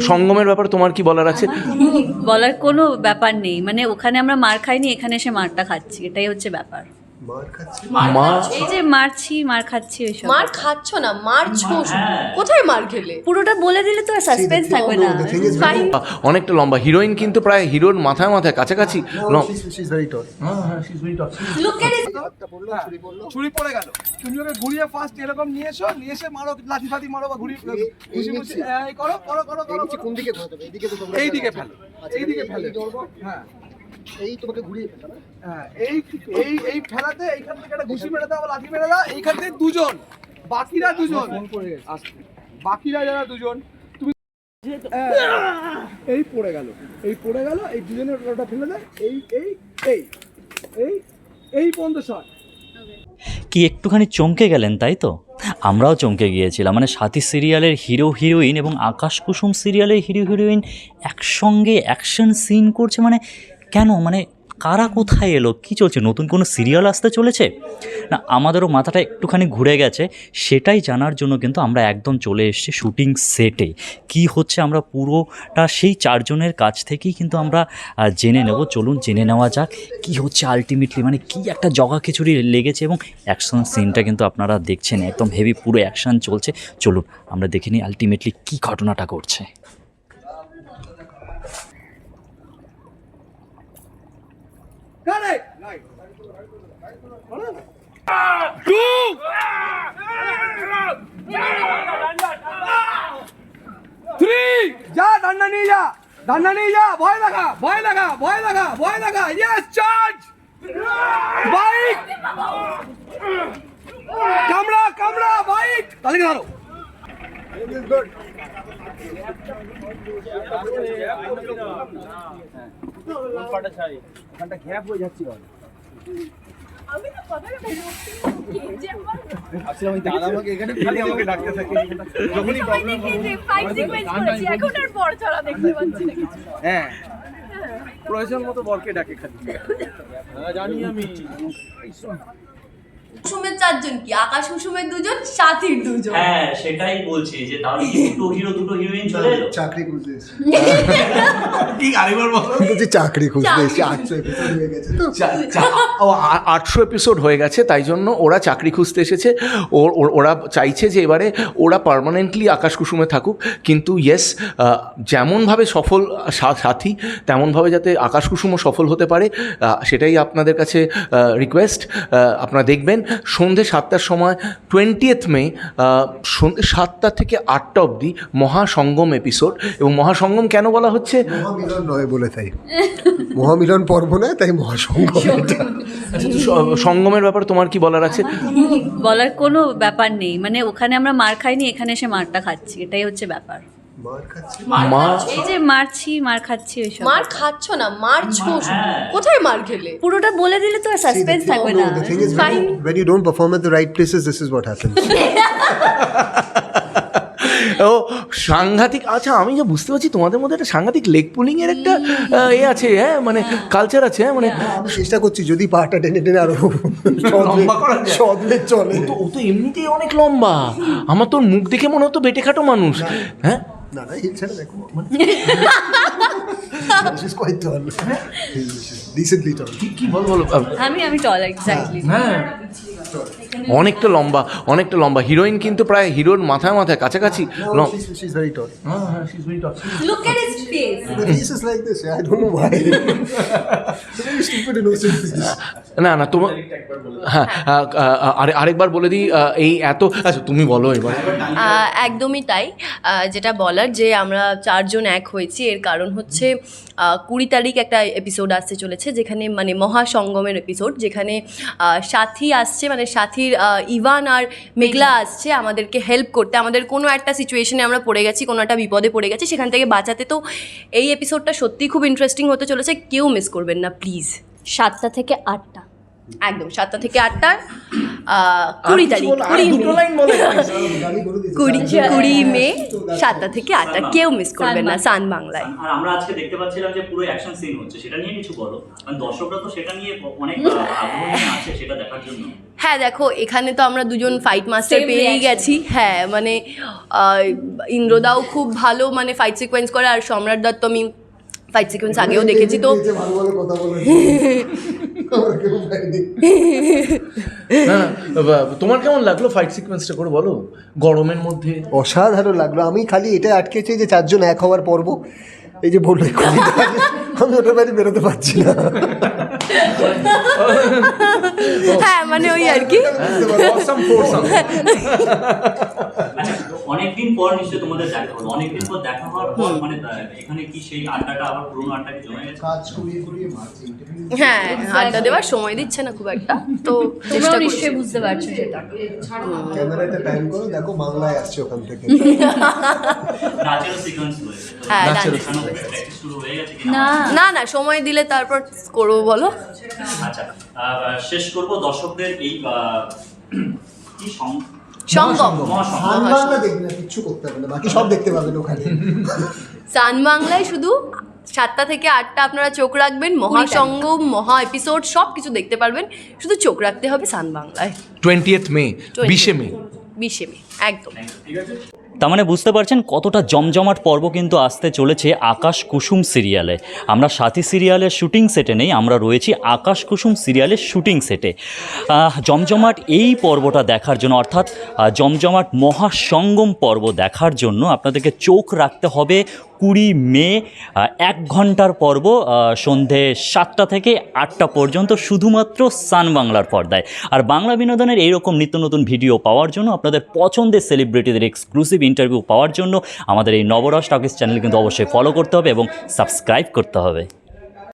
সঙ্গমের ব্যাপার তোমার কি বলার আছে? বলার কোনো ব্যাপার নেই। মানে ওখানে আমরা মার খাইনি, এখানে এসে মারটা খাচ্ছি। এটাই হচ্ছে ব্যাপার। মার এই যে মারছি মার খাচ্ছি ওইসব। মার খাচ্ছ না মারছো শুধু। কোথায় মার খেলে? পুরোটা বলে দিলে তো আর সাসপেন্স থাকবে না. অনেকটা লম্বা। হিরোইন কিন্তু প্রায় হিরোর মাথায় মাথায় কাছাকাছি। ছুরি পড়ে গেল। তুমি ওকে ঘুরিয়ে ফার্স্ট এরকম নিয়ে এসো নিয়ে এসে মারো লাঠি ফাতি মারো বা ঘুরিয়ে ঘুষি ঘুষি এই করো করো করো করো কোন দিকে ঘোরাতে হবে? এইদিকে তো তোমরা ফেলো। ফেলো। আচ্ছা, এই দিকে ফেলে। ধরবো। হ্যাঁ। এই তোমাকে ঘুরিয়ে ফেলো হ্যাঁ এই এই এই ফেলাতে এইখান থেকে একটা ঘুষি মেরে দাও বা লাঠি মেরে দাও এইখান থেকে দুজন বাকিরা দুজন। বাকিরা যারা দুজন তুমি হ্যাঁ, এই পড়ে গেল এই পড়ে গেল এই দুজনের ওটা ফেলে দেয় এই এই এই এই এই শট। কি একটুখানি চমকে গেলেন তাই তো? আমরাও চমকে গিয়েছিলাম মানে সাথী সিরিয়ালের হিরো হিরোইন এবং আকাশ কুসুম সিরিয়ালের হিরো হিরোইন একসঙ্গে অ্যাকশন সিন করছে মানে কেন? মানে কারা কোথায় এলো? কি চলছে? নতুন কোনো সিরিয়াল আসতে চলেছে? না, আমাদেরও মাথাটা একটুখানি ঘুরে গেছে। সেটাই জানার জন্য কিন্তু আমরা একদম চলে এসেছি শুটিং সেটে কি হচ্ছে আমরা পুরোটা সেই চারজনের কাছ থেকেই কিন্তু আমরা জেনে নেব। চলুন জেনে নেওয়া যাক কি হচ্ছে আলটিমেটলি মানে কি একটা জগা খিচুড়ি লেগেছে এবং অ্যাকশন সিনটা কিন্তু আপনারা দেখছেন। একদম হেভি পুরো অ্যাকশন চলছে। চলুন আমরা দেখে নিই আলটিমেটলি কী ঘটনাটা ঘটছে। থ্রি যা ডান্ডা নিয়ে যা ডান্ডা ভয় লাগা ভয় লাগা ভয় লাগা ভয় লাগা ইয়েস চার্জ বাইক কামড়া কামড়া বাইক তাহলে ওখানটা গ্যাপ হয়ে যাচ্ছে আসলে আমি দাদা আমাকে এখানে ফেলে আমাকে ডাকতে থাকে। যখনই প্রবলেম হ্যাঁ। প্রয়োজন মতো বরকে ডাকে খালি। জানি আমি। কুসুমের চারজন কি? আকাশ কুসুমের দুজন সাথীর দুজন? হ্যাঁ সেটাই বলছি যে তাহলে কি দুটো হিরো দুটো হিরোইন চলে এলো? চাকরি খুঁজতে এসেছি। কি আরেকবার বলো। বলছি চাকরি খুঁজতে এসেছি আটশো এপিসোড হয়ে গেছে তো। আটশো এপিসোড হয়ে গেছে তাই জন্য ওরা চাকরি খুঁজতে এসেছে। ওর চাইছে যে এবারে ওরা পার্মানেন্টলি আকাশ কুসুমে থাকুক। কিন্তু ইয়েস যেমনভাবে সফল সাথী তেমনভাবে যাতে আকাশ কুসুমও সফল হতে পারে সেটাই আপনাদের কাছে রিকোয়েস্ট আপনারা দেখবেন। সন্ধে সাতটার সময় টোয়েন্টিয়েথ মে সন্ধে সাতটা থেকে আটটা অবধি মহাসঙ্গম এপিসোড এবং মহাসঙ্গম কেন বলা হচ্ছে? মহামিলন নয় বলে তাই। মহামিলন পর্ব নয় তাই মহাসংঘ এটা। আচ্ছা, সঙ্গমের ব্যাপারে তোমার কি বলার আছে? বলার কোনো ব্যাপার নেই। মানে ওখানে আমরা মার খাইনি এখানে এসে মারটা খাচ্ছি। এটাই হচ্ছে ব্যাপার। মা এই যে মারছি মার খাচ্ছি ওইসব। মার খাচ্ছ না মারছো কোথায় মার খেলে? পুরোটা বলে দিলে তো সাসপেন্স থাকবে না। the thing is, when Fine. you, when you don't perform at the right places, this is what happens. ও সাংঘাতিক আচ্ছা আমি যা বুঝতে পারছি তোমাদের মধ্যে একটা সাংঘাতিক লেগ পুলিং এর একটা এ আছে হ্যাঁ মানে কালচার আছে হ্যাঁ মানে চেষ্টা করছি যদি পাটা টেনে টেনে আরও সদলে চলে। ও তো ও তো এমনিতেই অনেক লম্বা। আমার তোর মুখ দেখে মনে হতো বেটে খাটো মানুষ হ্যাঁ? না না এই ছেড়ে দেখো মানে She's quite tall. Decently tall. কি কি বল বলো। আমি আমি টল এক্স্যাক্টলি হ্যাঁ। অনেকটা লম্বা অনেকটা লম্বা। হিরোইন কিন্তু প্রায় হিরোর মাথায় মাথায় কাছাকাছি. না না তোমার হ্যাঁ আরে- আরেকবার বলে দিই এই এত আচ্ছা তুমি বলো এবার। একদমই তাই। যেটা বলার যে আমরা চারজন এক হয়েছি এর কারণ হচ্ছে কুড়ি তারিখ একটা এপিসোড আসতে চলেছে যেখানে মানে মহাসঙ্গমের এপিসোড যেখানে সাথী আসছে মানে সাথীর আহ, ইভান আর মেঘলা আসছে আমাদেরকে হেল্প করতে। আমাদের কোনো একটা সিচুয়েশনে আমরা পড়ে গেছি কোনো একটা বিপদে পড়ে গেছি সেখান থেকে বাঁচাতে। তো এই এপিসোডটা সত্যিই খুব ইন্টারেস্টিং হতে চলেছে কেউ মিস করবেন না প্লিজ সাতটা থেকে আটটা। একদম সাতটা থেকে আটটা কুড়ি তারিখ কুড়ি মে। কুড়ি কুড়ি মে সাতটা থেকে আটটা। কেউ মিস। করবেন না সান বাংলায়। আর আমরা আজকে দেখতে পাচ্ছিলাম যে পুরো অ্যাকশন সিন হচ্ছে। সেটা নিয়ে কিছু বলো। কারণ দর্শকরা তো সেটা নিয়ে অনেক আগ্রহ আছে সেটা দেখার জন্য। হ্যাঁ দেখো এখানে তো আমরা দুজন ফাইট মাস্টার পেয়েই গেছি। হ্যাঁ মানে ইন্দ্রদাও খুব ভালো মানে ফাইট সিকোয়েন্স করে। আর সম্রাট দত্ত আমি ফাইট সিকোয়েন্স আগেও দেখেছি তো আমরা কেউ পাইনি। তোমার কেমন লাগল ফাইট সিকোয়েন্সটা করে বলো? গরমের মধ্যে। অসাধারণ লাগল। আমি খালি এটা আটকেছি যে চারজন এক হওয়ার পর্ব। এই যে বললে আমি ওটার বাইরে বেরোতে পারছি না। হ্যাঁ মানে ওই আর কি। অনেকদিন পর নিশ্চয়ই তোমাদের দেখা হলো অনেকদিন পর দেখা হওয়ার পর মানে এখানে কি সেই আড্ডাটা আবার পুরোনো আড্ডা কি জমে গেছে? কাজ করিয়ে করিয়ে মারছি হ্যাঁ আড্ডা দেওয়ার সময় দিচ্ছে না খুব একটা। তো চেষ্টা তোমরাও নিশ্চয়ই বুঝতে পারছ সেটা। ক্যামেরাটা প্যান করো দেখো বাংলায় আসছে ওখান থেকে। নাচেরও সিকোয়েন্স রয়েছে তো হ্যাঁ dance। শুরু হয়ে গেছে কি না। না না সময় দিলে তারপর করব বলো। আচ্ছা শেষ করব দর্শকদের এই কি সং- সঙ্গম মহাসংঘ গান বাংলা দেখবি না কিচ্ছু করতে হবে না বাকি সব দেখতে পাবেন ওখানে। সান বাংলায় শুধু সাতটা থেকে আটটা আপনারা চোখ রাখবেন মহাসঙ্গম মহা এপিসোড সব কিছু দেখতে পারবেন। শুধু চোখ রাখতে হবে সান বাংলায় টোয়েন্টিয়েথ মে বিশে মে। বিশে মে একদম। তার মানে বুঝতে পারছেন কতটা জমজমাট পর্ব কিন্তু আসতে চলেছে আকাশ কুসুম সিরিয়ালে। আমরা সাথী সিরিয়ালের শুটিং সেটে নেই, আমরা রয়েছি আকাশ কুসুম সিরিয়ালের শুটিং সেটে। জমজমাট এই পর্বটা দেখার জন্য, অর্থাৎ জমজমাট মহাসঙ্গম পর্ব দেখার জন্য আপনাদেরকে চোখ রাখতে হবে কুড়ি মে এক ঘণ্টার পর্ব সন্ধে সাতটা থেকে আটটা পর্যন্ত শুধুমাত্র সান বাংলার পর্দায়। আর বাংলা বিনোদনের এইরকম নিত্য নতুন ভিডিও পাওয়ার জন্য, আপনাদের পছন্দের সেলিব্রিটিদের এক্সক্লুসিভ ইন্টারভিউ পাওয়ার জন্য আমাদের এই নবরস টকিস চ্যানেল কিন্তু অবশ্যই ফলো করতে হবে এবং সাবস্ক্রাইব করতে হবে।